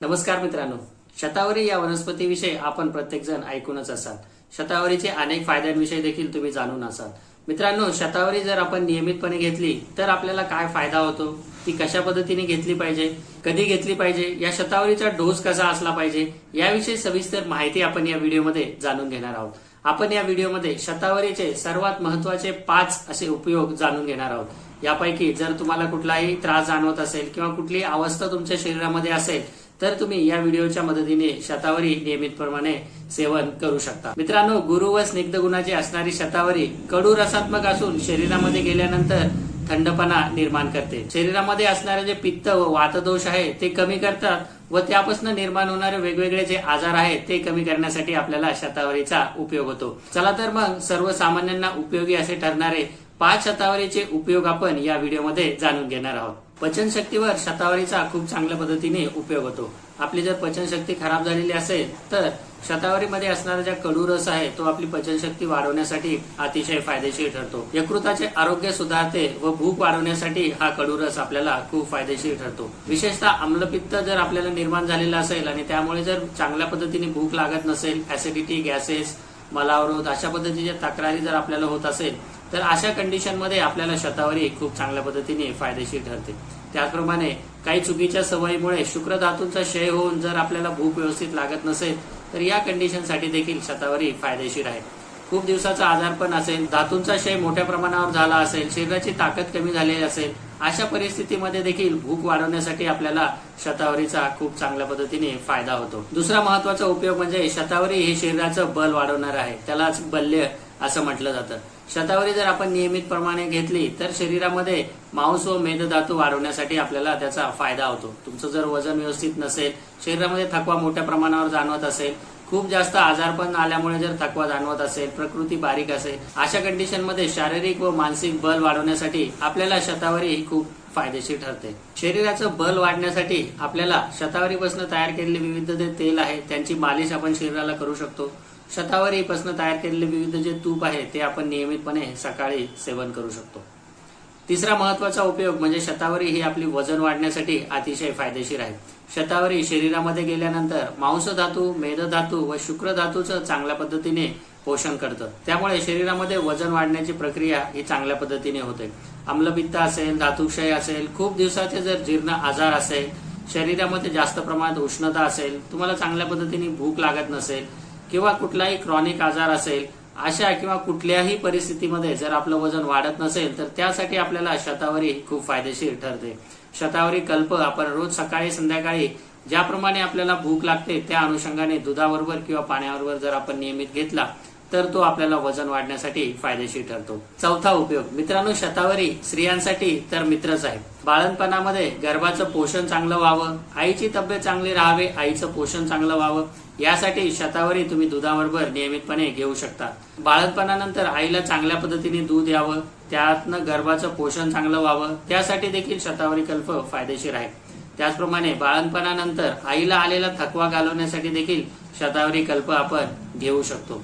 नमस्कार मित्रांनो. शतावरी या वनस्पतीविषयी आपण प्रत्येकजण ऐकूनच असाल. शतावरीचे अनेक फायद्यांविषयी देखील तुम्ही जाणून असाल. मित्रांनो शतावरी जर आपण नियमितपणे घेतली तर आपल्याला काय फायदा होतो? ती कशा पद्धतीने घेतली पाहिजे? कधी घेतली पाहिजे? या शतावरीचा डोस कसा असला पाहिजे? याविषयी सविस्तर माहिती आपण या व्हिडिओमध्ये जाणून घेणार आहोत. आपण या व्हिडिओमध्ये शतावरीचे सर्वात महत्त्वाचे पाच असे उपयोग जाणून घेणार आहोत. यापैकी जर तुम्हाला कुठलाही त्रास जाणवत असेल किंवा कुठलीही अवस्था तुमच्या शरीरामध्ये असेल तर तुम्ही या व्हिडिओच्या मदतीने शतावरी नियमितप्रमाणे सेवन करू शकता. मित्रांनो गुरु व स्निग्ध गुणाची असणारी शतावरी कडू रसात्मक असून शरीरामध्ये गेल्यानंतर थंडपणा निर्माण करते. शरीरामध्ये असणारे जे पित्त व वातदोष आहे ते कमी करतात व त्यापासून निर्माण होणारे वेगवेगळे जे आजार आहेत ते कमी करण्यासाठी आपल्याला शतावरीचा उपयोग होतो. चला तर मग सर्वसामान्यांना उपयोगी असे ठरणारे पाच शतावरीचे उपयोग आपण या व्हिडिओमध्ये जाणून घेणार आहोत. पचनशक्तीवर शतावरीचा खूप चांगल्या पद्धतीने उपयोग होतो. आपली जर पचनशक्ती खराब झालेली असेल तर शतावरीमध्ये असणारा ज्या कडू रस आहे तो आपली पचनशक्ती वाढवण्यासाठी अतिशय फायदेशीर ठरतो. यकृताचे आरोग्य सुधारते व भूक वाढवण्यासाठी हा कडू रस आपल्याला खूप फायदेशीर ठरतो. विशेषतः आम्लपित्त जर आपल्याला निर्माण झालेलं असेल आणि त्यामुळे जर चांगल्या पद्धतीने भूक लागत नसेल ऍसिडिटी गॅसेस मलावरोध अशा पद्धतीच्या तक्रारी जर आपल्याला होत असेल तर अशा कंडिशनमध्ये आपल्याला शतावरी खूप चांगल्या पद्धतीने फायदेशीर ठरते. त्याचप्रमाणे काही चुकीच्या सवयीमुळे शुक्र धातूंचा क्षय होऊन जर आपल्याला भूक व्यवस्थित लागत नसेल तर या कंडिशनसाठी देखील शतावरी फायदेशीर आहे. खूप दिवसाचा आजार पण असेल धातूंचा क्षय मोठ्या प्रमाणावर झाला असेल शरीराची ताकद कमी झालेली असेल अशा परिस्थितीमध्ये देखील भूक वाढवण्यासाठी आपल्याला शतावरीचा खूप चांगल्या पद्धतीने फायदा होतो. दुसरा महत्त्वाचा उपयोग म्हणजे शतावरी हे शरीराचं बल वाढवणार आहे. त्यालाच बल्य असं म्हटलं जातं. शतावरी जर आपण नियमितप्रमाणे घेतली तर शरीरामध्ये मांस व मेदधातू वाढवण्यासाठी आपल्याला त्याचा फायदा होतो. तुमचं जर वजन व्यवस्थित नसेल शरीरामध्ये थकवा मोठ्या प्रमाणावर जाणवत असेल खूप जास्त आजारपण आल्यामुळे जर थकवा जाणवत असेल प्रकृती बारीक असेल अशा कंडिशनमध्ये शारीरिक व मानसिक बल वाढवण्यासाठी आपल्याला शतावरी ही खूप फायदेशीर ठरते. शरीराचं बल वाढण्यासाठी आपल्याला शतावरीपासून तयार केलेले विविध जे तेल आहे त्यांची मालिश आपण शरीराला करू शकतो. शतावरीपासून तयार केलेले विविध जे तूप आहे ते आपण नियमितपणे सकाळी सेवन करू शकतो. तिसरा महत्त्वाचा उपयोग म्हणजे शतावरी ही आपली वजन वाढण्यासाठी अतिशय फायदेशीर आहे. शतावरी शरीरामध्ये गेल्यानंतर मांसधातू मेदधातू व शुक्र धातूचं चांगल्या पद्धतीने पोषण करतं. त्यामुळे शरीरामध्ये वजन वाढण्याची प्रक्रिया ही चांगल्या पद्धतीने होते. आम्लपित्त असेल धातुक्षय असेल खूप दिवसाचे जर जीर्ण आजार असेल शरीरामध्ये जास्त प्रमाणात उष्णता असेल तुम्हाला चांगल्या पद्धतीने भूक लागत नसेल किंवा कुठलाही क्रॉनिक आजार असेल अशा किंवा कुठल्याही परिस्थितीमध्ये जर आपलं वजन वाढत नसेल तर त्यासाठी आपल्याला शतावरी खूप फायदेशीर ठरते. शतावरी कल्प आपण रोज सकाळी संध्याकाळी ज्याप्रमाणे आपल्याला भूक लागते त्या अनुषंगाने दुधाबरोबर किंवा पाण्याबरोबर जर आपण नियमित घेतला तर तो आपल्याला वजन वाढण्यासाठी फायदेशीर ठरतो. चौथा उपयोग. मित्रांनो शतावरी स्त्रियांसाठी तर मित्रच आहे. बाळणपणामध्ये गर्भाचं पोषण चांगलं व्हावं आईची तब्येत चांगली राहावे आईचं पोषण चांगलं व्हावं यासाठी शतावरी तुम्ही दुधाबरोबर नियमितपणे घेऊ शकता. बाळणपणानंतर आईला चांगल्या पद्धतीने दूध यावं त्यातनं गर्भाचं पोषण चांगलं व्हावं त्यासाठी देखील शतावरी कल्प फायदेशीर आहे. त्याचप्रमाणे बाळणपणानंतर आईला आलेला थकवा घालवण्यासाठी देखील शतावरी कल्प आपण घेऊ शकतो.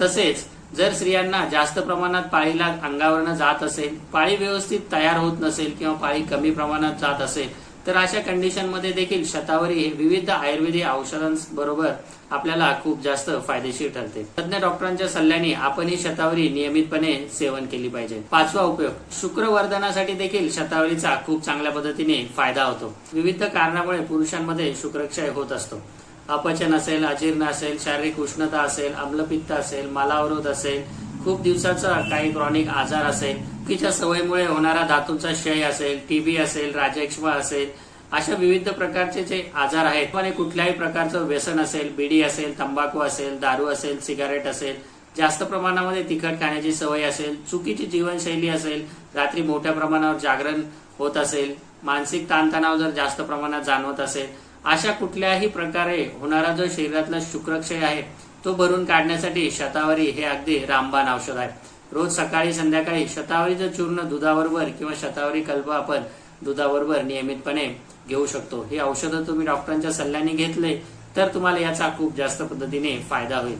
तसेच जर स्त्रियांना जास्त प्रमाणात पाळीला अंगावरनं जात असेल पाळी व्यवस्थित तयार होत नसेल किंवा पाळी कमी प्रमाणात जात असेल तर अशा कंडिशनमध्ये देखील शतावरी हे विविध आयुर्वेदिक औषधांबरोबर आपल्याला खूप जास्त फायदेशीर ठरते. तज्ञ डॉक्टरांच्या सल्ल्याने आपण ही शतावरी नियमितपणे सेवन केली पाहिजे. पाचवा उपयोग शुक्रवर्धनासाठी देखील शतावरीचा खूप चांगल्या पद्धतीने फायदा होतो. विविध कारणामुळे पुरुषांमध्ये शुक्रक्षय होत असतो. अपचन असेल अजीर्ण असेल शारीरिक उष्णता असेल आम्लपित्त असेल मालावरोध असेल खूप दिवसाचा काही क्रॉनिक आजार असेल चुकीच्या सवयीमुळे होणारा धातूंचा क्षय असेल टीबी असेल राजेक्ष्मा असेल अशा विविध प्रकारचे जे आजार आहेत पण कुठल्याही प्रकारचं व्यसन असेल बिडी असेल तंबाखू असेल दारू असेल सिगारेट असेल जास्त प्रमाणामध्ये तिखट खाण्याची सवय असेल चुकीची जीवनशैली असेल रात्री मोठ्या प्रमाणावर जागरण होत असेल मानसिक ताणतणाव जर जास्त प्रमाणात जाणवत असेल अशा कुठल्याही प्रकारे होणारा जो शरीरातला शुक्रक्षय आहे तो भरून काढण्यासाठी शतावरी हे अगदी रामबाण औषध आहे. रोज सकाळी संध्याकाळी शतावरीचं चूर्ण दुधाबरोबर किंवा शतावरी कल्प आपण दुधाबरोबर नियमितपणे घेऊ शकतो. हे औषधं तुम्ही डॉक्टरांच्या सल्ल्याने घेतले तर तुम्हाला याचा खूप जास्त पद्धतीने फायदा होईल.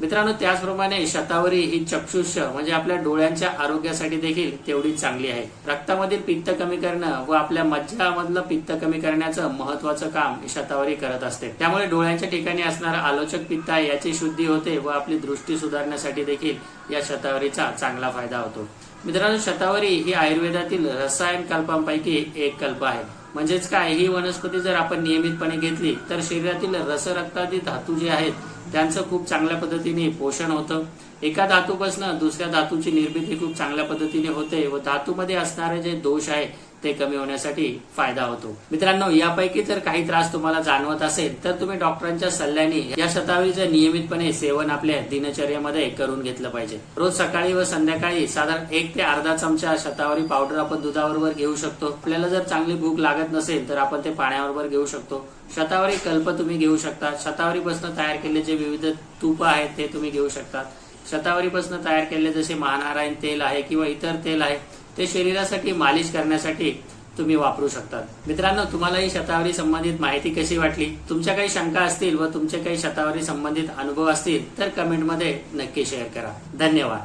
मित्रांनो त्याचप्रमाणे शतावरी ही चक्षुष म्हणजे आपल्या डोळ्यांच्या आरोग्यासाठी देखील तेवढी चांगली आहे. रक्तामधील पित्त कमी करणं व आपल्या मज्जामधलं पित्त कमी करण्याचं महत्वाचं काम ही शतावरी करत असते. त्यामुळे डोळ्यांच्या ठिकाणी असणारा आलोचक पित्त आहे याची शुद्धी होते व आपली दृष्टी सुधारण्यासाठी देखील या शतावरीचा चांगला फायदा होतो. मित्रांनो शतावरी ही आयुर्वेदातील रसायन कल्पांपैकी एक कल्प आहे. म्हणजेच काय? ही वनस्पती जर आपण नियमितपणे घेतली तर शरीरातील रसरक्तादी धातू जे आहेत त्यांचं खूप चांगल्या पद्धतीने पोषण होतं. एका धातूपासून दुसऱ्या धातूची निर्मिती खूप चांगल्या पद्धतीने होते व धातूमध्ये असणारे जे दोष आहे ते कमी होण्यासाठी फायदा होतो. मित्रांनो यापैकी जर काही त्रास तुम्हाला जाणवत असेल तर तुम्ही डॉक्टरांच्या सल्ल्याने या शतावरीचं नियमितपणे सेवन आपल्या दिनचर्येमध्ये करून घेतलं पाहिजे. रोज सकाळी व संध्याकाळी साधारण एक ते अर्धा चमचा शतावरी पावडर आपण दुधाबरोबर घेऊ शकतो. आपल्याला जर चांगली भूक लागत नसेल तर आपण ते पाण्याबरोबर घेऊ शकतो. शतावरी कल्प तुम्ही घेऊ शकता. शतावरीपासून तयार केलेले जे विविध तूप आहेत ते तुम्ही घेऊ शकता. शतावरीपासून तयार केले जसे महानारायण तेल आहे किंवा इतर तेल आहे ते शरीरासाठी मालिश करण्यासाठी तुम्ही वापरू शकतात. मित्रांनो तुम्हाला ही शतावरी संबंधित माहिती कशी वाटली? तुमच्या काही शंका असतील व तुमचे काही शतावरी संबंधित अनुभव असतील तर कमेंटमध्ये नक्की शेअर करा. धन्यवाद.